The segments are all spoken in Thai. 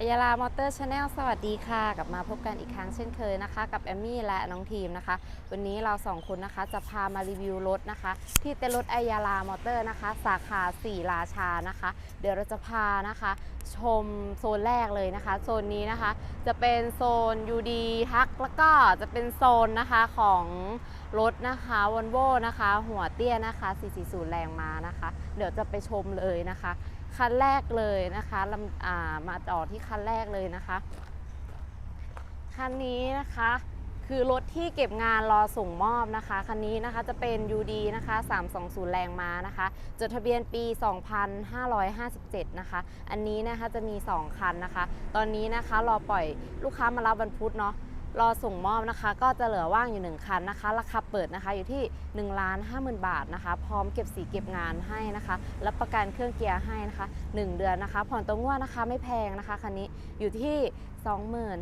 อัยารามอเตอร์ชาแนลสวัสดีค่ะ กลับมาพบกันอีกครั้งเช่นเคยนะคะ กับแอมมี่และน้องทีมนะคะ วันนี้เราสองคนนะคะจะพามารีวิวรถนะคะ ที่เต็นท์รถอัยารามอเตอร์นะคะ สาขาสี่ราชานะคะ เดี๋ยวเราจะพานะคะ ชมโซนแรกเลยนะคะ โซนนี้นะคะ จะเป็นโซน UD ทักแล้วก็จะเป็นโซนนะคะของรถนะคะวอลโวนะคะ หัวเตี้ยนะคะ 440 แรงมานะคะ เดี๋ยวจะไปชมเลยนะคะ คันแรกเลยนะคะลำอ่ามาต่อที่คันแรกเลยนะคะ คันนี้นะคะคือรถที่เก็บงานรอส่งมอบนะคะคันนี้นะคะจะเป็น UD นะคะ 320 แรงม้านะคะ จดทะเบียนปี 2557 นะคะ อันนี้นะคะจะมี 2 คันนะคะ ตอนนี้นะคะรอปล่อยลูกค้ามารับวันพุธเนาะ รอส่งมอบนะคะ ก็จะเหลือว่างอยู่ 1 คันนะคะ ราคาเปิดนะคะอยู่ที่1นึ่งล้านห้าหมื่นบาทนะคะ พร้อมเก็บสีเก็บงานให้นะคะ รับประกันเครื่องเกียร์ให้นะคะ 1 เดือนนะคะ ผ่อนตัวงวดนะคะไม่แพงนะคะคันนี้อยู่ที่ 25,000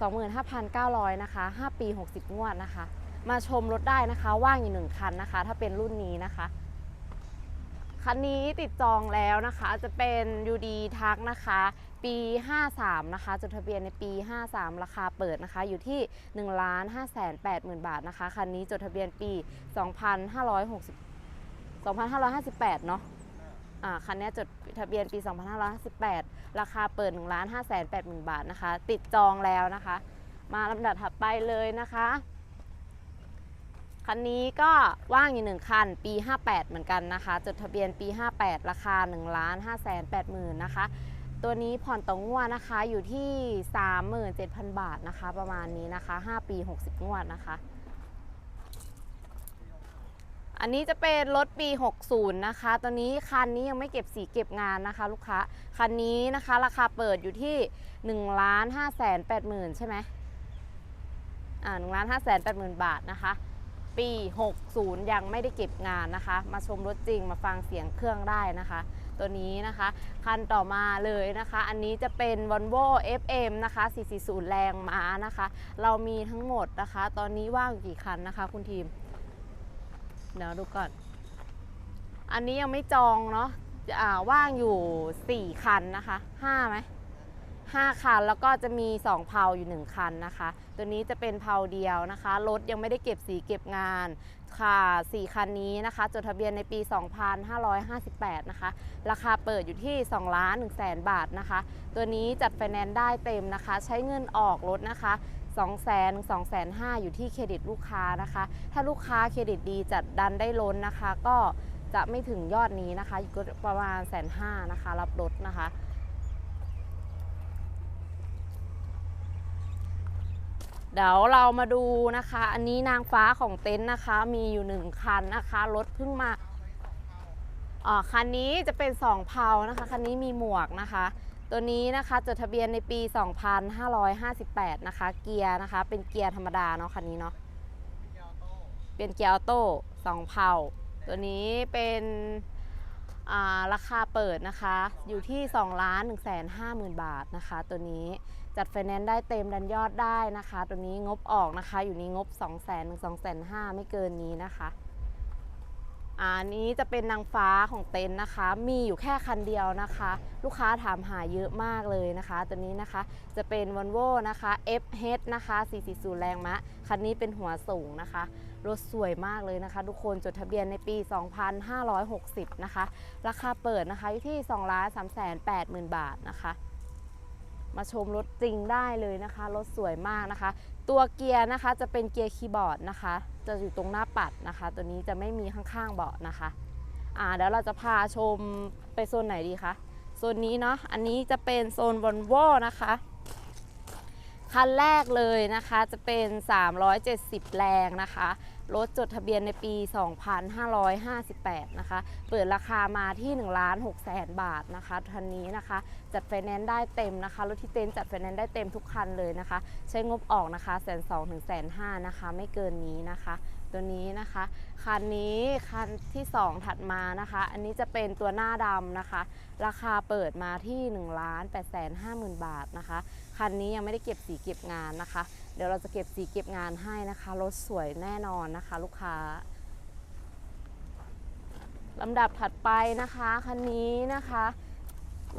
25,900นะคะ 5 ปี 60 งวดนะคะ มาชมรถได้นะคะว่างอยู่1คันนะคะ ถ้าเป็นรุ่นนี้นะคะคันนี้ติดจองแล้วนะคะจะเป็น UD ทักนะคะ ปี 53 นะคะ จดทะเบียนในปี 53 ราคาเปิดนะคะ อยู่ที่ 1 5 8 0 0 0 0บาทนะคะ คันนี้จดทะเบียนปี 2560 2558 เนาะอ่าคันนี้จดทะเบียนปี 2558 ราคาเปิด 1 5 8 0 0 0 0 บาทนะคะ ติดจองแล้วนะคะ มาลำดับถัดไปเลยนะคะ คันนี้ก็ว่างอยู่1คัน ปี 58 เหมือนกันนะคะ จดทะเบียนปี 58 ราคา 1 5 8 0 0 0 0นะคะ ตัวนี้ผ่อนต่องวดนะคะอยู่ที่ 37,000 บาทนะคะ ประมาณนี้นะคะ 5 ปี 60 งวดนะคะ อันนี้จะเป็นรถปี 60 นะคะ ตัวนี้คันนี้ยังไม่เก็บสีเก็บงานนะคะ ลูกค้า คันนี้นะคะ ราคาเปิดอยู่ที่ 1 5 8 0 0 0 0 ใช่ไหมอ่า1 5 8 0 0 0 0บาทนะคะ ปี 60 ยังไม่ได้เก็บงานนะคะ มาชมรถจริงมาฟังเสียงเครื่องได้นะคะ ตัวนี้นะคะ คันต่อมาเลยนะคะ อันนี้จะเป็น Volvo FM นะคะ 440 แรงม้านะคะ เรามีทั้งหมดนะคะ ตอนนี้ว่างกี่คันนะคะ คุณทีม เดี๋ยวดูก่อน อันนี้ยังไม่จองเนาะอ่าว่างอยู่ 4 คันนะคะ5ไหม5คันแล้วก็จะมี 2 เพาอยู่ 1 คันนะคะ ตัวนี้จะเป็นเพาเดียวนะคะ รถยังไม่ได้เก็บสีเก็บงานค่ะ4คันนี้นะคะ จดทะเบียนในปี 2558 นะคะ ราคาเปิดอยู่ที่ 2 ล้าน1แสนบาทนะคะ ตัวนี้จัดไฟแนนซ์ได้เต็มนะคะ ใช้เงินออกรถนะคะ2 0 0 0 0 0 2 5 0 0 0อยู่ที่เครดิตลูกค้านะคะ ถ้าลูกค้าเครดิตดีจัดดันได้ล้นนะคะ ก็จะไม่ถึงยอดนี้นะคะอยู่ก็ประมาณแสนห้านะคะ รับรถนะคะ เดี๋ยวเรามาดูนะคะ อันนี้นางฟ้าของเต็นท์นะคะ มีอยู่หนึ่งคันนะคะรถเพิ่งมาอ่าคันนี้จะเป็น2เพานะคะคันนี้มีหมวกนะคะ ตัวนี้นะคะจดทะเบียนในปี 2558 นะคะ เกียร์นะคะ เป็นเกียร์ธรรมดาเนาะคันนี้เนาะเป็นเกียร์ออโต้2เพาตัวนี้เป็นอ่าราคาเปิดนะคะ อยู่ที่2ล้าน1 5 0 0 0 0 บาทนะคะ ตัวนี้ จัดไฟแนนซ์ได้เต็มดันยอดได้นะคะ ตัวนี้งบออกนะคะ อยู่ในงบ 2 0 0 0 0 0 2 5 0 0ไม่เกินนี้นะคะอะอันนี้จะเป็นนางฟ้าของเต็นท์นะคะ มีอยู่แค่คันเดียวนะคะ ลูกค้าถามหาเยอะมากเลยนะคะ ตัวนี้นะคะจะเป็น Volvo นะคะ FH นะคะ 440 แรงมะ คันนี้เป็นหัวสูงนะคะ รถสวยมากเลยนะคะ ทุกคนจดทะเบียนในปี 2560 นะคะ ราคาเปิดนะคะอยู่ที่ 2 3 8 0 0 0 0 บาทนะคะ มาชมรถจริงได้เลยนะคะ รถสวยมากนะคะ ตัวเกียร์นะคะจะเป็นเกียร์คีย์บอร์ดนะคะ จะอยู่ตรงหน้าปัดนะคะ ตัวนี้จะไม่มีข้างๆเบาะนะคะอ่าเดี๋ยวเราจะพาชมไปโซนไหนดีคะโซนนี้เนาะอันนี้จะเป็นโซน Volvo นะคะคันแรกเลยนะคะจะเป็น 370 แรงนะคะ รถจดทะเบียนในปี 2558 นะคะ เปิดราคามาที่1ล้าน6แสนบาทนะคะคันนี้นะคะ จัดไฟแนนซ์ได้เต็มนะคะ รถที่เต็นจัดไฟแนนซ์ได้เต็มทุกคันเลยนะคะ ใช้งบออกนะคะแสนสองถึงแสนห้านะคะ ไม่เกินนี้นะคะ ตัวนี้นะคะ คันนี้คันที่ 2 ถัดมานะคะ อันนี้จะเป็นตัวหน้าดำนะคะ ราคาเปิดมาที่1ล้าน8แสนห้าหมบาทนะคะ คันนี้ยังไม่ได้เก็บสีเก็บงานนะคะ เดี๋ยวเราจะเก็บสีเก็บงานให้นะคะรถสวยแน่นอนนะคะ ลูกค้าลำดับถัดไปนะคะคันนี้นะคะ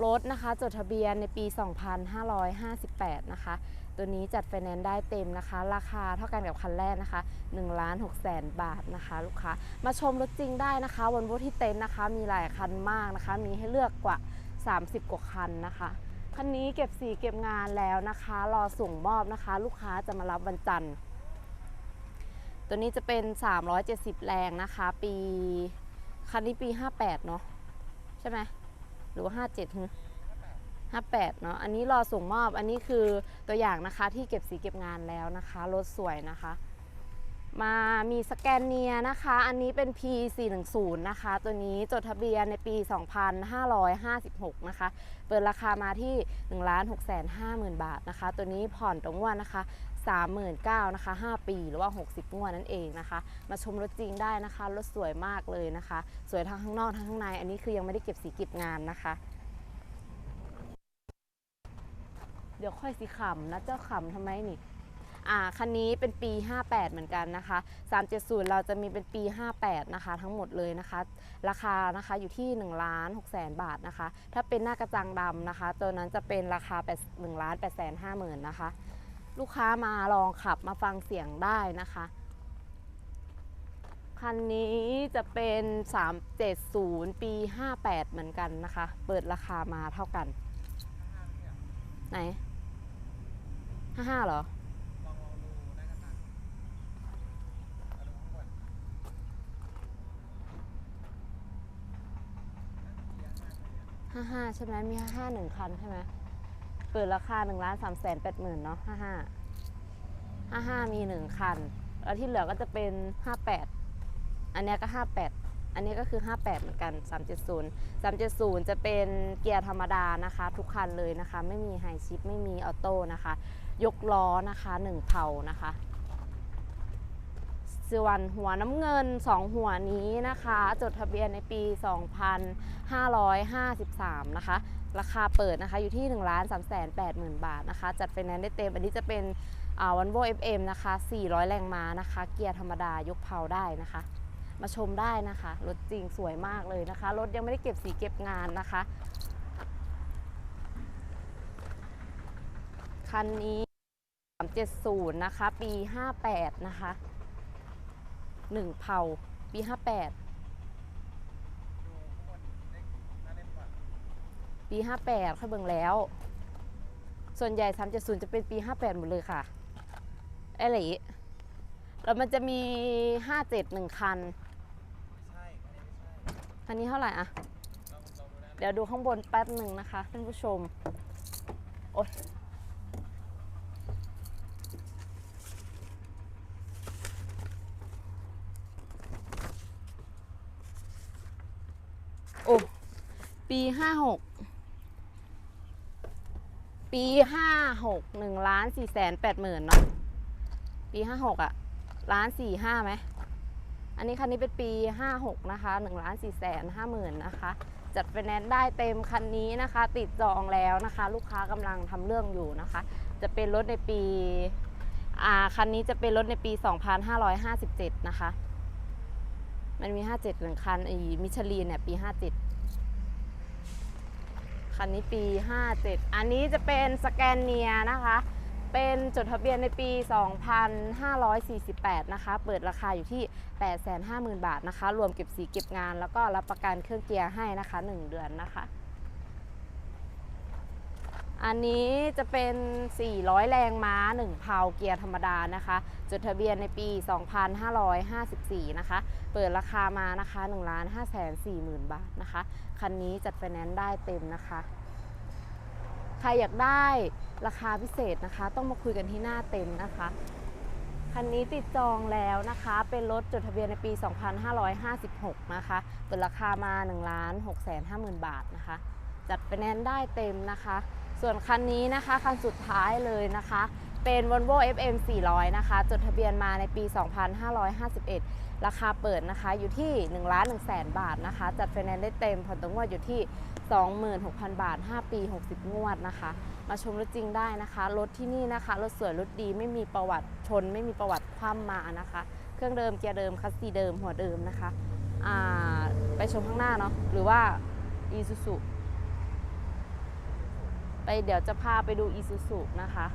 รถนะคะจดทะเบียนในปี 2558 นะคะ ตัวนี้จัดไฟแนนซ์ได้เต็มนะคะ ราคาเท่ากันกับคันแรกนะคะ1ล้าน6แสนบาทนะคะ ลูกค้ามาชมรถจริงได้นะคะวันโวที่เต็นท์นะคะ มีหลายคันมากนะคะ มีให้เลือกกว่า 30 กว่าคันนะคะ คันนี้เก็บสีเก็บงานแล้วนะคะ รอส่งมอบนะคะ ลูกค้าจะมารับวันจันทร์ ตัวนี้จะเป็น 370 แรงนะคะ ปีคันนี้ปี 58 เนาะใช่ไหมหรือว่า 57ฮึ58 เนาะอันนี้รอส่งมอบ อันนี้คือตัวอย่างนะคะที่เก็บสีเก็บงานแล้วนะคะ รถสวยนะคะ มามีสแกนเนียนะคะ อันนี้เป็น P410 นะคะ ตัวนี้จดทะเบียนในปี 2556 นะคะ เปิดราคามาที่ 1 6 5 0 0 0 0 บาทนะคะ ตัวนี้ผ่อนตรงงวดนะคะ39,000นะคะ 5 ปี หรือว่า 60งวดนั่นเองนะคะ มาชมรถจริงได้นะคะ รถสวยมากเลยนะคะ สวยทั้งข้างนอกทั้งข้างใน อันนี้คือยังไม่ได้เก็บสีเก็บงานนะคะ เดี๋ยวค่อยสีขำนะเจ้าขำทำไมนี่ อ่าคันนี้เป็นปี 58 เหมือนกันนะคะ 370 เราจะมีเป็นปี 58 นะคะ ทั้งหมดเลยนะคะ ราคานะคะอยู่ที่1ล้าน6แสนบาทนะคะ ถ้าเป็นหน้ากระจังดำนะคะ ตัวนั้นจะเป็นราคา8 1ล้าน8แสน5หมื่นนะคะ ลูกค้ามาลองขับมาฟังเสียงได้นะคะคันนี้จะเป็น 370 ปี 58 เหมือนกันนะคะ เปิดราคามาเท่ากัน ไหน 55 เหรอ ห้าห้าใช่ไหมมีห้าห้าหนึ่งคันใช่ไหมเปิดราคาหนึ่งล้านสามแสนแปดหมื่นเนาะห้าห้าห้าห้ามีหนึ่งคัน แล้วที่เหลือก็จะเป็นห้าแปดอันนี้ก็ห้าแปดอันนี้ก็คือ 58 เหมือนกัน 370 370 จะเป็นเกียร์ธรรมดานะคะ ทุกคันเลยนะคะ ไม่มีไฮชิป ไม่มีออโต้นะคะ ยกล้อนะคะ 1 เผานะคะ ส่วนหัวน้ำเงิน 2 หัวนี้นะคะ จดทะเบียนในปี 2553 นะคะ ราคาเปิดนะคะอยู่ที่ 1 3 8 0 0 0 0 บาทนะคะ จัดไฟแนนซ์ได้เต็ม อันนี้จะเป็นวันโว FM นะคะ 400 แรงม้านะคะ เกียร์ธรรมดายกเพาได้นะคะ มาชมได้นะคะ รถจริงสวยมากเลยนะคะ รถยังไม่ได้เก็บสีเก็บงานนะคะ คันนี้370 นะคะ ปี 58 นะคะ 1เผาปี58ปี58ค่อยเบิ่งแล้ว ส่วนใหญ่370จะเป็นปี58หมดเลยค่ะไอ้หลีแล้วมันจะมี57 1คันคันนี้เท่าไหร่อะเดี๋ยวดูข้างบนแป๊บหนึ่งนะคะท่านผู้ชม โอ๊ย โอ้ ปีห้าหกปีห้าหกหนึ่งล้านสี่แสนแปดหมื่นเนาะปีห้าหกอะล้านสี่ห้าไหมอันนี้คันนี้เป็นปี56นะคะ1ล้าน4แสน5หมื่นนะคะ จัดไฟแนนซ์ได้เต็มคันนี้นะคะ ติดจองแล้วนะคะ ลูกค้ากำลังทำเรื่องอยู่นะคะ จะเป็นรถในปีอ่าคันนี้จะเป็นรถในปี 2557 นะคะ มันมี 57หนึ่งคันอ้มิชลีนเนี่ยปี 57 คันนี้ปี 57 อันนี้จะเป็นสแกนเนียนะคะ เป็นจดทะเบียนในปี 2548 นะคะ เปิดราคาอยู่ที่ 850,000 บาทนะคะ รวมเก็บสีเก็บงาน แล้วก็รับประกันเครื่องเกียร์ให้นะคะ 1 เดือนนะคะ อันนี้จะเป็น 400 แรงม้า 1 เพาเกียร์ธรรมดานะคะ จดทะเบียนในปี 2554 นะคะ เปิดราคามานะคะ1 5 4 0 0 0 0 บาทนะคะ คันนี้จัดไฟแนนซ์ได้เต็มนะคะ ใครอยากได้ราคาพิเศษนะคะ ต้องมาคุยกันที่หน้าเต็นท์นะคะ คันนี้ติดจองแล้วนะคะ เป็นรถจดทะเบียนในปี 2556 นะคะ เปิดราคามา1ล้าน6แสน5หมื่นบาทนะคะ จัดไฟแนนซ์ได้เต็มนะคะ ส่วนคันนี้นะคะคันสุดท้ายเลยนะคะ เป็น Volvo FM 400 นะคะ จดทะเบียนมาในปี 2551 ราคาเปิดนะคะอยู่ที่ 1 ล้าน1แสนบาทนะคะ จัดไฟแนนซ์ได้เต็มผ่อนตวงวดอยู่ที่ 26,000 บาท 5 ปี 60 งวดนะคะ มาชมรถจริงได้นะคะ รถที่นี่นะคะ รถสวยรถดีไม่มีประวัติชน ไม่มีประวัติคว่ำมานะคะ เครื่องเดิมเกียร์เดิมคัสซีเดิมหัวเดิมนะคะอ่าไปชมข้างหน้าเนาะหรือว่าอีซูซุ ไปเดี๋ยวจะพาไปดูอีซูซุนะคะ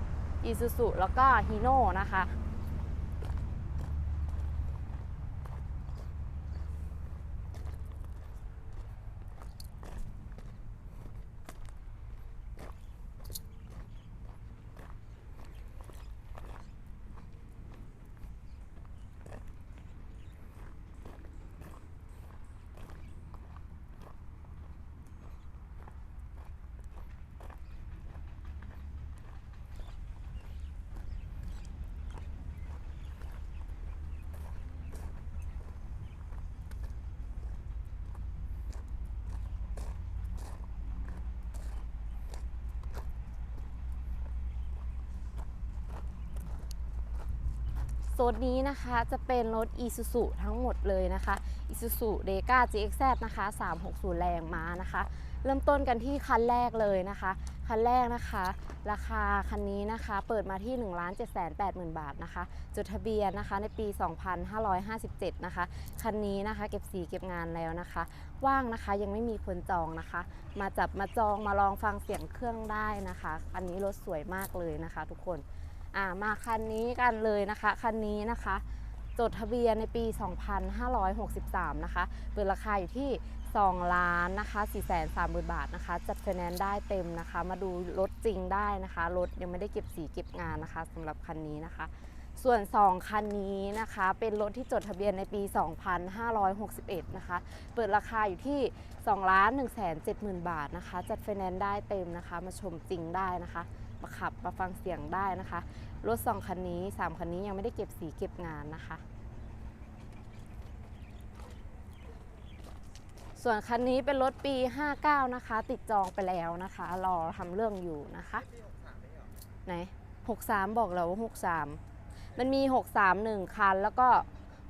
อีซูซุแล้วก็ฮีโน่นะคะ โซนนี้นะคะจะเป็นรถ Isuzu ทั้งหมดเลยนะคะ Isuzu d e g a GXZ นะคะ 360 แรงม้านะคะ เริ่มต้นกันที่คันแรกเลยนะคะ คันแรกนะคะ ราคาคันนี้นะคะเปิดมาที่ 1 7 8 0 0 0 0 บาทนะคะ จดทะเบียนนะคะในปี 2557 นะคะ คันนี้นะคะเก็บสีเก็บงานแล้วนะคะ ว่างนะคะยังไม่มีคนจองนะคะ มาจับมาจองมาลองฟังเสียงเครื่องได้นะคะ อันนี้รถสวยมากเลยนะคะ ทุกคน อ่ามาคันนี้กันเลยนะคะ คันนี้นะคะ จดทะเบียนในปี 2563 นะคะเปิดราคาอยู่ที่ 2 ล้านนะคะ4 3 0 0 0 0 บาทนะคะ จัดไฟแนนซ์ได้เต็มนะคะ มาดูรถจริงได้นะคะ รถยังไม่ได้เก็บสีเก็บงานนะคะสำหรับคันนี้นะคะส่วน 2 คันนี้นะคะ เป็นรถที่จดทะเบียนในปี 2561 นะคะ เปิดราคาอยู่ที่2ล้าน1 7 0 0 0 0 บาทนะคะ จัดไฟแนนซ์ได้เต็มนะคะ มาชมจริงได้นะคะ มาขับมาฟังเสียงได้นะคะ รถ 2 คันนี้ 3 คันนี้ยังไม่ได้เก็บสีเก็บงานนะคะ ส่วนคันนี้เป็นรถปี 59 นะคะ ติดจองไปแล้วนะคะ รอทำเรื่องอยู่นะคะ ไหน 63 บอกแล้วว่า 63 มันมี 63 1 คันแล้วก็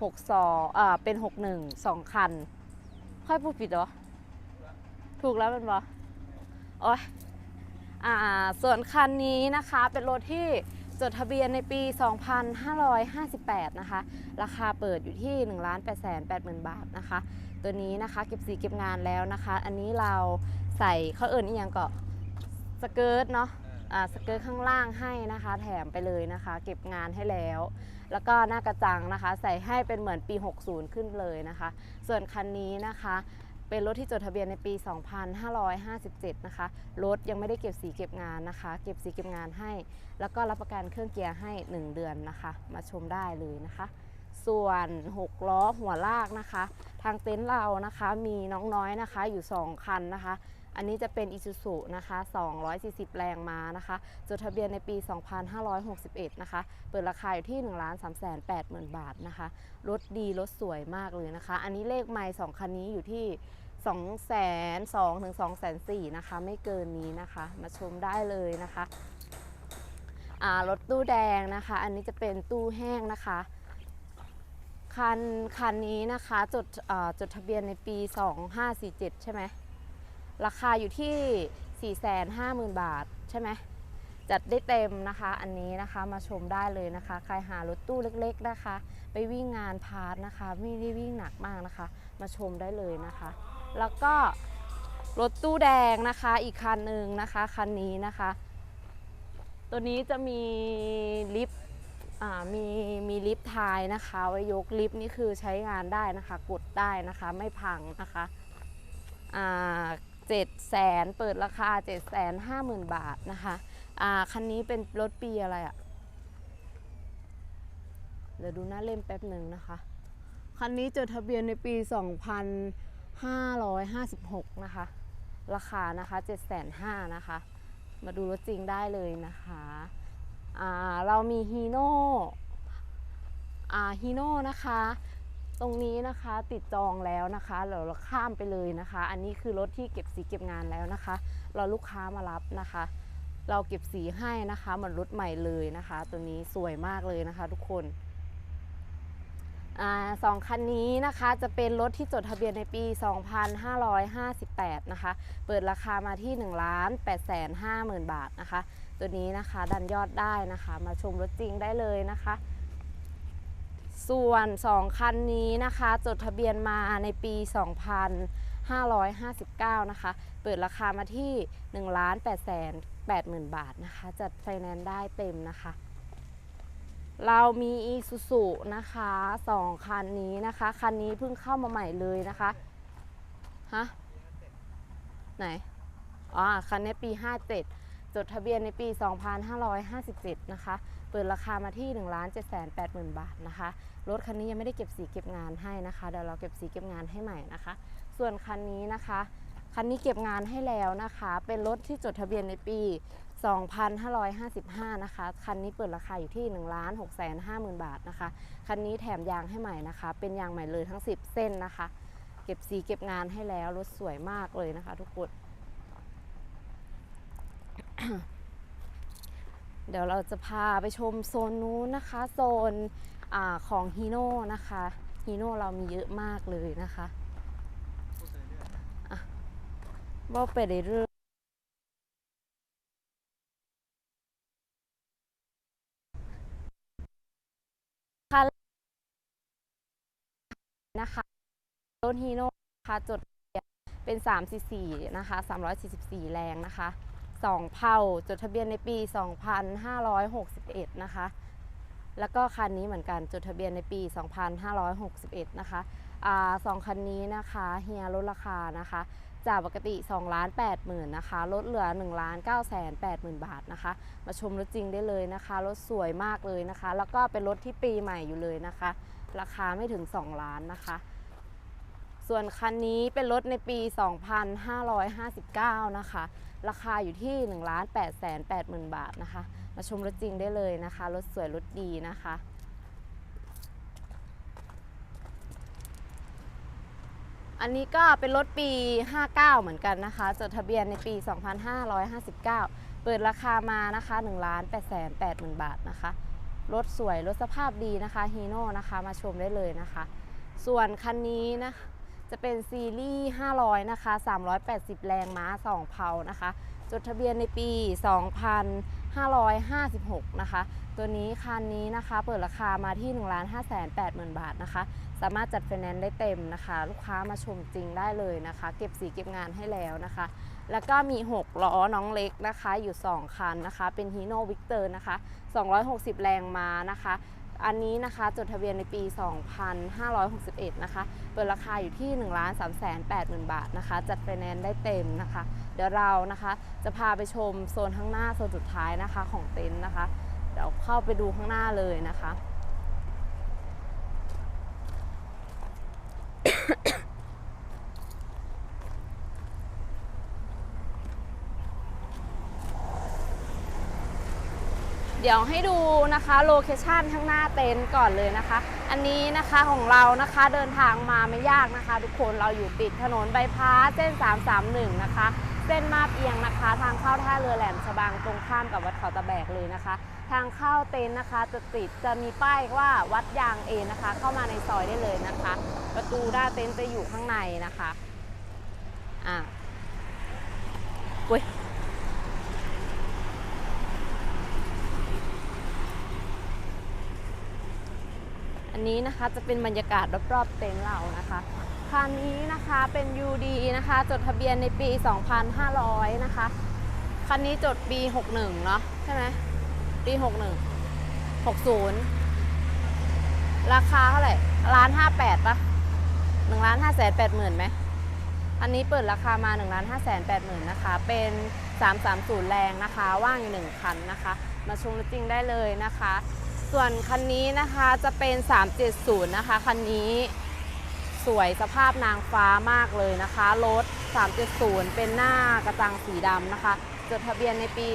62 เอ่อ เป็น 61 2 คัน ค่อยพูดผิดเหรอ ถูกแล้วเป็นบอโอ้ยอ่า ส่วนคันนี้นะคะเป็นรถที่จดทะเบียนในปี 2558 นะคะ ราคาเปิดอยู่ที่ 1 8 8 0 0 0 บาทนะคะ ตัวนี้นะคะเก็บสีเก็บงานแล้วนะคะ อันนี้เราใส่เขาเอิญอีกอย่างก็สเกิร์ตเนาะสเกิร์ตข้างล่างให้นะคะ แถมไปเลยนะคะ เก็บงานให้แล้ว แล้วก็หน้ากระจังนะคะ ใส่ให้เป็นเหมือนปี 60 ขึ้นเลยนะคะ ส่วนคันนี้นะคะ เป็นรถที่จดทะเบียนในปี 2557 นะคะ รถยังไม่ได้เก็บสีเก็บงานนะคะ เก็บสีเก็บงานให้ แล้วก็รับประกันเครื่องเกียร์ให้ 1 เดือนนะคะ มาชมได้เลยนะคะ ส่วน 6 ล้อหัวลากนะคะ ทางเต็นท์เรานะคะมีน้องน้อยนะคะอยู่ 2 คันนะคะอันนี้จะเป็น Isuzu นะคะ 240 แรงม้านะคะ จดทะเบียนในปี 2561 นะคะ เปิดราคาอยู่ที่ 1 3 8 0 0 0 0 บาทนะคะ รถดี รถสวยมากเลยนะคะ อันนี้เลขไมล์2คันนี้อยู่ที่ 2 2 0 0 0ถึง2 4 0 0 0นะคะไม่เกินนี้นะคะ มาชมได้เลยนะคะรถตู้แดงนะคะ อันนี้จะเป็นตู้แห้งนะคะคันคันนี้นะคะจดจดทะเบียนในปี 2547 ใช่ไหมราคาอยู่ที่ 450,000 บาทใช่ไหมจัดได้เต็มนะคะ อันนี้นะคะมาชมได้เลยนะคะ ใครหารถตู้เล็กๆนะคะ ไปวิ่งงานพาร์ทนะคะ ไม่ได้วิ่งหนักมากนะคะ มาชมได้เลยนะคะ แล้วก็รถตู้แดงนะคะอีกคันหนึ่งนะคะคันนี้นะคะ ตัวนี้จะมีลิฟต์มีมีลิฟต์ท้ายนะคะไว้ยกลิฟต์นี่คือใช้งานได้นะคะ กดได้นะคะไม่พังนะคะอ่าเจ็ดแสนเปิดราคา7จ็ดแสนห้าหมื่นบาทนะคะอ่าคันนี้เป็นรถปีอะไรอะ่ะเดี๋ยวดูหน้าเล่มแป๊บหนึ่งนะคะ คันนี้จดทะเบียนในปี 556 นะคะ ราคานะคะ 7 5 0 0 0นะคะ มาดูรถจริงได้เลยนะคะอ่าเรามีฮีโน่อ่าฮีโน่นะคะ ตรงนี้นะคะติดจองแล้วนะคะเดี๋ยวเราข้ามไปเลยนะคะ อันนี้คือรถที่เก็บสีเก็บงานแล้วนะคะเราลูกค้ามารับนะคะ เราเก็บสีให้นะคะเหมือนรถใหม่เลยนะคะ ตัวนี้สวยมากเลยนะคะ ทุกคน สองคันนี้นะคะจะเป็นรถที่จดทะเบียนในปี 2558 นะคะ เปิดราคามาที่1ล้าน8 5 0 0 0 0 บาทนะคะ ตัวนี้นะคะดันยอดได้นะคะ มาชมรถจริงได้เลยนะคะ ส่วน 2 คันนี้นะคะจดทะเบียนมาในปี 2559 นะคะ เปิดราคามาที่1ล้าน8 80,000 บาทนะคะ จัดไฟแนนซ์ได้เต็มนะคะ เรามีอีซูซูนะคะสองคันนี้นะคะ คันนี้เพิ่งเข้ามาใหม่เลยนะคะ ฮะ ไหน อ๋อ คันนี้ปี 57 จดทะเบียนในปี 2557 นะคะ เปิดราคามาที่ 1 7 8 0 0 0 0 บาทนะคะ รถคันนี้ยังไม่ได้เก็บสีเก็บงานให้นะคะ เดี๋ยวเราเก็บสีเก็บงานให้ใหม่นะคะ ส่วนคันนี้นะคะ คันนี้เก็บงานให้แล้วนะคะ เป็นรถที่จดทะเบียนในปี 2,555 นะคะ คันนี้เปิดราคาอยู่ที่ 1 6 5 0 0 0 0 บาทนะคะ คันนี้แถมยางให้ใหม่นะคะ เป็นยางใหม่เลยทั้ง 10 เส้นนะคะ เก็บสีเก็บงานให้แล้ว รถสวยมากเลยนะคะ ทุกคน เดี๋ยวเราจะพาไปชมโซนนู้นนะคะ โซนอของฮีโน่นะคะ ฮีโน่เรามีเยอะมากเลยนะคะว่าไปเรื่อยๆค่ะ นะคะรถฮีโน่นะคะจดทะเบียนเป็น344นะคะ344 แรงนะคะสองเผ่าจดทะเบียนในปี 2561 นะคะ แล้วก็คันนี้เหมือนกันจดทะเบียนในปี 2561 นะคะอ่าสองคันนี้นะคะเฮียลดราคานะคะจากปกติ2ล้าน8หมื่นนะคะลดเหลือ1ล้าน9แสน8หมื่นบาทนะคะ มาชมรถจริงได้เลยนะคะ รถสวยมากเลยนะคะ แล้วก็เป็นรถที่ปีใหม่อยู่เลยนะคะ ราคาไม่ถึง 2 ล้านนะคะ ส่วนคันนี้เป็นรถในปี 2559 นะคะ ราคาอยู่ที่ 1 8 8 0 0 0 บาทนะคะ มาชมรถจริงได้เลยนะคะ รถสวยรถดีนะคะอันนี้ก็เป็นรถปี 59 เหมือนกันนะคะ จดทะเบียนในปี 2559 เปิดราคามานะคะ1 8 8 0 0 0 บาทนะคะ รถสวยรถสภาพดีนะคะฮีโน่นะคะมาชมได้เลยนะคะ ส่วนคันนี้นะจะเป็นซีรีส์ 500 นะคะ 380 แรงม้า 2 เพานะคะ จดทะเบียนในปี 2556 นะคะ ตัวนี้คันนี้นะคะเปิดราคามาที่ 1 5 8 0 0 0 0 บาทนะคะ สามารถจัดไฟแนนซ์ได้เต็มนะคะ ลูกค้ามาชมจริงได้เลยนะคะ เก็บสีเก็บงานให้แล้วนะคะ แล้วก็มี 6 ล้อน้องเล็กนะคะ อยู่ 2 คันนะคะ เป็นฮีโน่วิกเตอร์นะคะ 260 แรงม้านะคะ อันนี้นะคะจดทะเบียนในปี 2561 นะคะ เปิดราคาอยู่ที่ 1 3 8 0 0 0 บาทนะคะ จัดไฟแนนซ์ได้เต็มนะคะ เดี๋ยวเรานะคะจะพาไปชมโซนข้างหน้าโซนสุดท้ายนะคะของเต็นท์นะคะ เดี๋ยวเข้าไปดูข้างหน้าเลยนะคะ เดี๋ยวให้ดูนะคะโลเคชันข้างหน้าเต็นท์ก่อนเลยนะคะ อันนี้นะคะของเรานะคะเดินทางมาไม่ยากนะคะ ทุกคนเราอยู่ติดถนนใบพาเส้น 331 นะคะ เส้นมาบเอียงนะคะ ทางเข้าท่าเรือแหลมฉบังตรงข้ามกับวัดเขาตะแบกเลยนะคะ ทางเข้าเต็นท์นะคะจะติดจะมีป้ายว่าวัดยางเอนะคะ เข้ามาในซอยได้เลยนะคะ ประตูด้านเต็นท์จะอยู่ข้างในนะคะอะอุ้ย อันนี้นะคะจะเป็นบรรยากาศรอบๆเต็นท์เรานะคะคันนี้นะคะเป็น UD นะคะ จดทะเบียนในปี 2,500 นะคะ คันนี้จดปี 61 เนาะใช่ไหมปี 61 60 ราคาเท่าไหร่ล้านห้าแปดปะหนึ่งล้านห้าแสนแปดหมื่นไหมอันนี้เปิดราคามา1นึ่งล้านห้าแสนแปดหมื่นนะคะ เป็น 330 แรงนะคะ ว่างอยู่หนึ่งคันนะคะ มาชมรถจริงได้เลยนะคะ ส่วนคันนี้นะคะจะเป็น 370 นะคะ คันนี้สวยสภาพนางฟ้ามากเลยนะคะ รถ 370 เป็นหน้ากระจังสีดำนะคะ จดทะเบียนในปี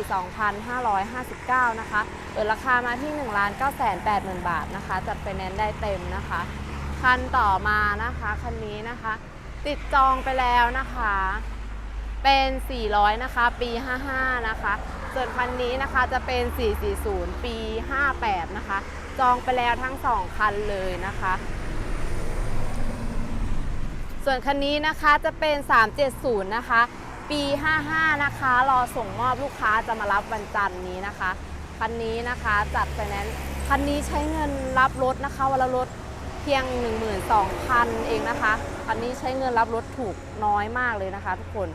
2559 นะคะ เปิดราคามาที่ 1 9 8 0 0 0 บาทนะคะ จัดไฟแนนซ์ได้เต็มนะคะ คันต่อมานะคะ คันนี้นะคะ ติดจองไปแล้วนะคะ เป็น 400 นะคะ ปี 55 นะคะ ส่วนคันนี้นะคะจะเป็น 440 ปี 58 นะคะ จองไปแล้วทั้ง 2 คันเลยนะคะ ส่วนคันนี้นะคะจะเป็น 370 นะคะ ปี 55 นะคะ รอส่งมอบลูกค้าจะมารับวันจันทร์นี้นะคะ คันนี้นะคะจัดไฟแนนซ์ คันนี้ใช้เงินรับรถนะคะวันละรถเพียง 12,000 เองนะคะ คันนี้ใช้เงินรับรถถูกน้อยมากเลยนะคะทุกคน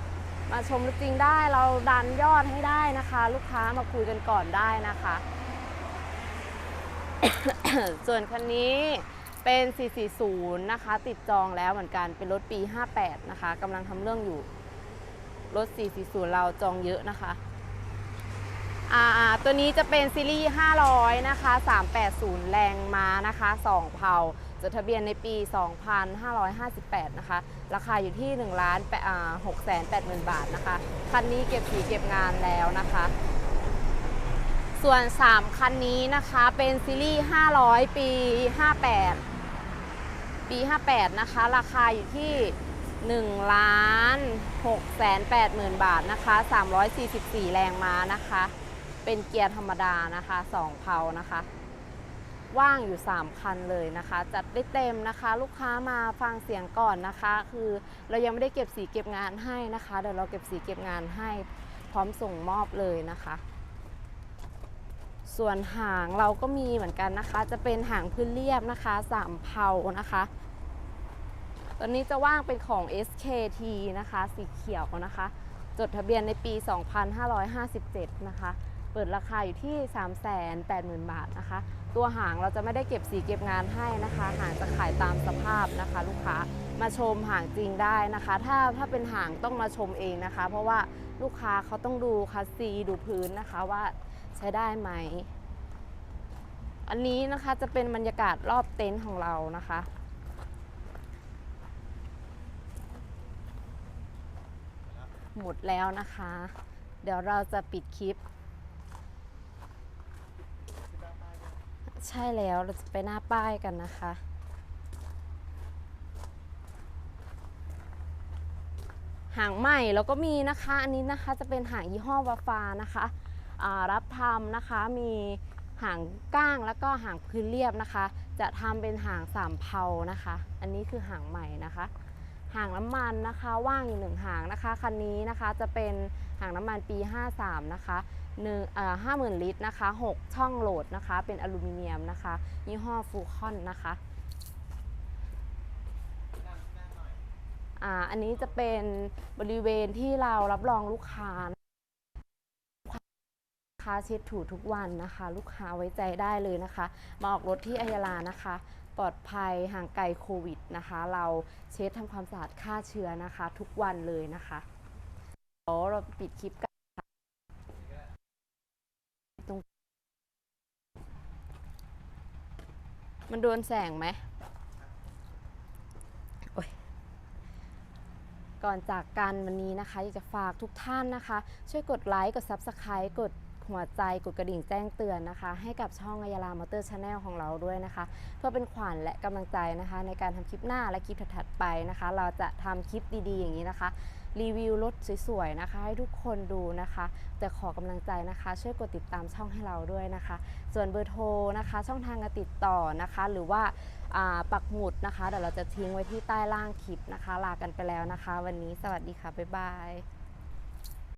มาชมรถจริงได้เราดันยอดให้ได้นะคะ ลูกค้ามาคุยกันก่อนได้นะคะ ส่วนคันนี้เป็น 440 นะคะ ติดจองแล้วเหมือนกันเป็นรถปี 58 นะคะกำลังทำเรื่องอยู่ รถ 440 เราจองเยอะนะคะอ่าอ่าตัวนี้จะเป็นซีรีส์ 500 นะคะ 380 แรงม้านะคะ 2 เผา จดทะเบียนในปี 2558 นะคะ ราคาอยู่ที่1ล้านอ่า680,000 บาทนะคะ คันนี้เก็บสีเก็บงานแล้วนะคะ ส่วน 3 คันนี้นะคะเป็นซีรีส์ 500 ปี 58 ปี 58 นะคะ ราคาอยู่ที่1ล้าน680,000บาทนะคะ 344 แรงม้านะคะ เป็นเกียร์ธรรมดานะคะ 2 เพานะคะ ว่างอยู่ 3 คันเลยนะคะ จัดได้เต็มนะคะ ลูกค้ามาฟังเสียงก่อนนะคะ คือเรายังไม่ได้เก็บสีเก็บงานให้นะคะ เดี๋ยวเราเก็บสีเก็บงานให้พร้อมส่งมอบเลยนะคะ ส่วนหางเราก็มีเหมือนกันนะคะ จะเป็นหางพื้นเรียบนะคะสามเพานะคะตอนนี้จะว่างเป็นของ SKT นะคะ สีเขียวนะคะ จดทะเบียนในปี 2557 นะคะ เปิดราคาอยู่ที่ 380,000 บาทนะคะ ตัวหางเราจะไม่ได้เก็บสีเก็บงานให้นะคะ หางจะขายตามสภาพนะคะ ลูกค้ามาชมหางจริงได้นะคะ ถ้าถ้าเป็นหางต้องมาชมเองนะคะ เพราะว่าลูกค้าเขาต้องดูคัสซีดูพื้นนะคะว่าใช้ได้ไหม อันนี้นะคะจะเป็นบรรยากาศรอบเต็นท์ของเรานะคะหมดแล้วนะคะ เดี๋ยวเราจะปิดคลิป ใช่แล้วเราจะไปหน้าป้ายกันนะคะ หางใหม่แล้วก็มีนะคะ อันนี้นะคะจะเป็นหางยี่ห้อวาฟานะคะรับทำนะคะมีหางก้างแล้วก็หางพื้นเรียบนะคะ จะทำเป็นหางสามเพานะคะ อันนี้คือหางใหม่นะคะ หางน้ำมันนะคะ ว่างอยู่หนึ่งหางนะคะคันนี้นะคะจะเป็นหางน้ำมันปี 53 นะคะหนึ่งห้าหมื่นลิตรนะคะ 6 ช่องโหลดนะคะ เป็นอลูมิเนียมนะคะยี่ห้อฟูคอนนะคะอ่าอันนี้จะเป็นบริเวณที่เรารับรองลูกค้าลูกค้าเช็ดถูทุกวันนะคะ ลูกค้าไว้ใจได้เลยนะคะ มาออกรถที่อัยาลานะคะ ปลอดภัยห่างไกลโควิดนะคะ เราเช็ดทำความสะอาดฆ่าเชื้อนะคะ ทุกวันเลยนะคะเดี๋ยวเราปิดคลิปกันค่ะตรงมันโดนแสงไหมก่อนจากกันวันนี้นะคะ อยากจะฝากทุกท่านนะคะ ช่วยกดไลค์ กด Subscribe กด หัวใจกดกระดิ่งแจ้งเตือนนะคะ ให้กับช่องอายารามอเตอร์ชาแนลของเราด้วยนะคะ เพื่อเป็นขวัญและกำลังใจนะคะ ในการทำคลิปหน้าและคลิปถัดๆไปนะคะ เราจะทำคลิปดีๆ อย่างนี้นะคะ รีวิวรถสวยๆนะคะ ให้ทุกคนดูนะคะ จะขอกำลังใจนะคะ ช่วยกดติดตามช่องให้เราด้วยนะคะ ส่วนเบอร์โทรนะคะ ช่องทางการติดต่อนะคะ หรือว่าปักหมุดนะคะเดี๋ยวเราจะทิ้งไว้ที่ใต้ล่างคลิปนะคะ ลากันไปแล้วนะคะ วันนี้สวัสดีค่ะบ๊ายบาย